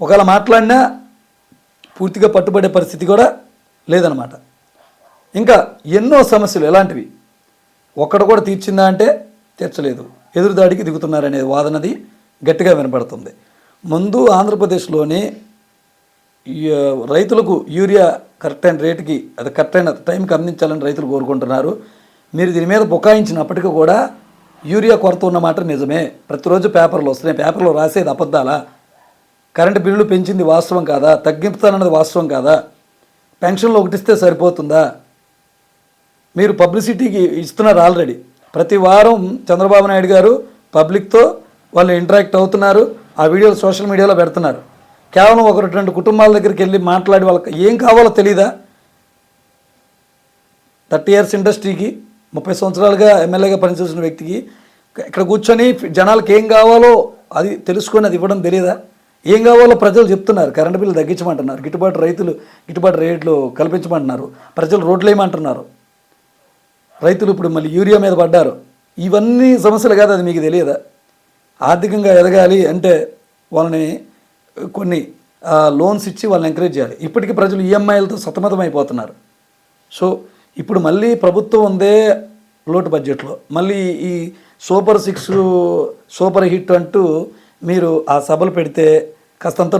ఒకవేళ మాట్లాడినా పూర్తిగా పట్టుబడే పరిస్థితి కూడా లేదనమాట ఇంకా ఎన్నో సమస్యలు ఎలాంటివి? ఒక్కడ కూడా తీర్చిందా అంటే తీర్చలేదు. ఎదురుదాడికి దిగుతున్నారనే వాదనది గట్టిగా వినపడుతుంది. ముందు ఆంధ్రప్రదేశ్లోని రైతులకు యూరియా కరెక్ట్ అయిన రేటుకి అది కరెక్ట్ అయిన టైంకి అందించాలని రైతులు కోరుకుంటున్నారు. మీరు దీని మీద బుకాయించినప్పటికీ కూడా యూరియా కొరత ఉన్నమాట నిజమే. ప్రతిరోజు పేపర్లు వస్తున్నాయి. పేపర్లో రాసేది అబద్ధాలా? కరెంటు బిల్లులు పెంచింది వాస్తవం కాదా? తగ్గిస్తానన్నది వాస్తవం కాదా? పెన్షన్లు ఒకటిస్తే సరిపోతుందా? మీరు పబ్లిసిటీకి ఇస్తున్నారు ఆల్రెడీ. ప్రతి వారం చంద్రబాబు నాయుడు గారు పబ్లిక్తో వాళ్ళు ఇంటరాక్ట్ అవుతున్నారు ఆ వీడియోలు సోషల్ మీడియాలో పెడుతున్నారు. కేవలం ఒక రెండు కుటుంబాల దగ్గరికి వెళ్ళి మాట్లాడి వాళ్ళకి ఏం కావాలో తెలీదా? థర్టీ ఇయర్స్ ఇండస్ట్రీకి ముప్పై సంవత్సరాలుగా ఎమ్మెల్యేగా పనిచేసిన వ్యక్తికి ఇక్కడ కూర్చొని జనాలకు ఏం కావాలో అది తెలుసుకొని అది ఇవ్వడం తెలియదా ఏం కావాలో ప్రజలు చెప్తున్నారు. కరెంటు బిల్లు తగ్గించమంటున్నారు. గిట్టుబాటు రైతులు గిట్టుబాటు రేట్లు కల్పించమంటున్నారు. ప్రజలు రోడ్లు వేయమంటున్నారు. రైతులు ఇప్పుడు మళ్ళీ యూరియా మీద పడ్డారు. ఇవన్నీ సమస్యలు కాదు అది మీకు తెలియదా? ఆర్థికంగా ఎదగాలి అంటే వాళ్ళని కొన్ని లోన్స్ ఇచ్చి వాళ్ళని ఎంకరేజ్ చేయాలి. ఇప్పటికీ ప్రజలు ఈఎంఐలతో సతమతం అయిపోతున్నారు. సో ఇప్పుడు మళ్ళీ ప్రభుత్వం ఉందే లోటు బడ్జెట్లో. మళ్ళీ ఈ సూపర్ సిక్స్ సూపర్ హిట్ అంటూ మీరు ఆ సభలు పెడితే కాస్తంత